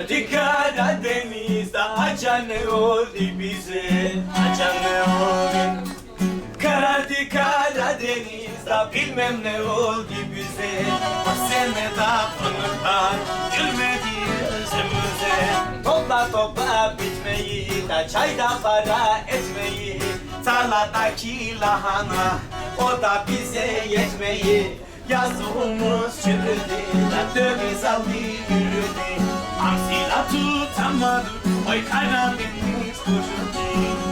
Hadi Karadeniz'de acan ne oldu bize Acan ne oldu Karardı Karadeniz'de bilmem ne oldu bize. O sene da fındıklar gülmedi yüzümüze Topla topla bitmeyi da çayda para etmeyi. Tarladaki lahana o da bize yetmeyi. Yazığımız çürüdü da döviz aldı yürüdü Hamsiyle tutamadık Oy Karadeniz kuşu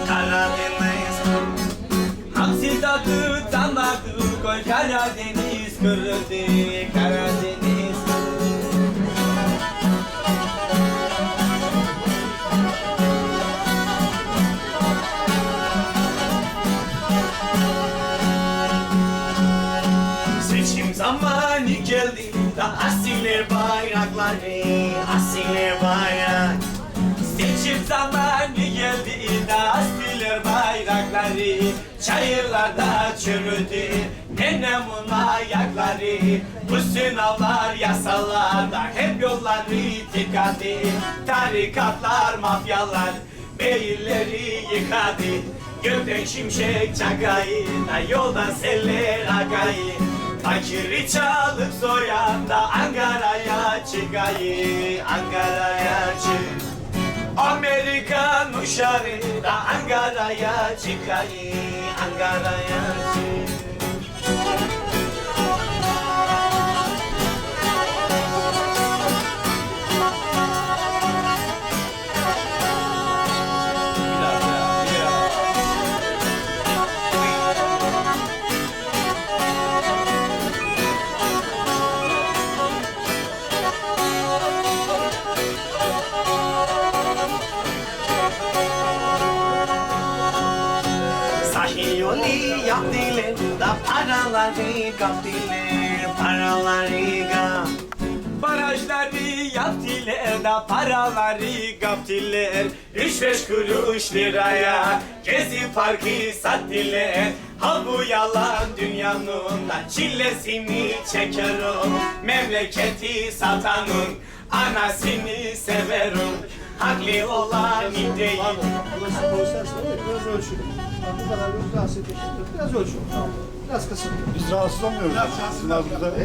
Karadeniz kuşu Hamsi tadı tutamadık Oy Karadeniz kırıldı Karadeniz Zamanı geldi. Da asiller bayrakları asiller bayrak. Seçim zamanı geldi da asiller bayrakları Çayırlarda çürüdü nenemin ayakları. Bu sınavlar yasalarda hep yolları tıkadı. Tarikatlar mafyalar beyilleri yıkadı. Gökten şimşek çakayı da yoldan seller akayı Fakiri çalıp soyan da Ankara'ya çıkayı Ankara'ya çık. Amerikan uşağı da Ankara'ya çıkayı Ankara'ya çık Sahil yolu yaptılar da paraları kaptılar paraları kap. Barajları yaptılar da paraları kaptılar Üç beş kuruş liraya gezi parkı sattılar Ha bu yalan dünyanın da çilesini çekerim Memleketi satanın anasını severim Haklı olan değil Burası konser salonu biraz ölçülü. Bu kadar rahatsız. Biraz ölçülü. Biraz kısıtlı. Biz rahatsız olmuyoruz. Biraz burada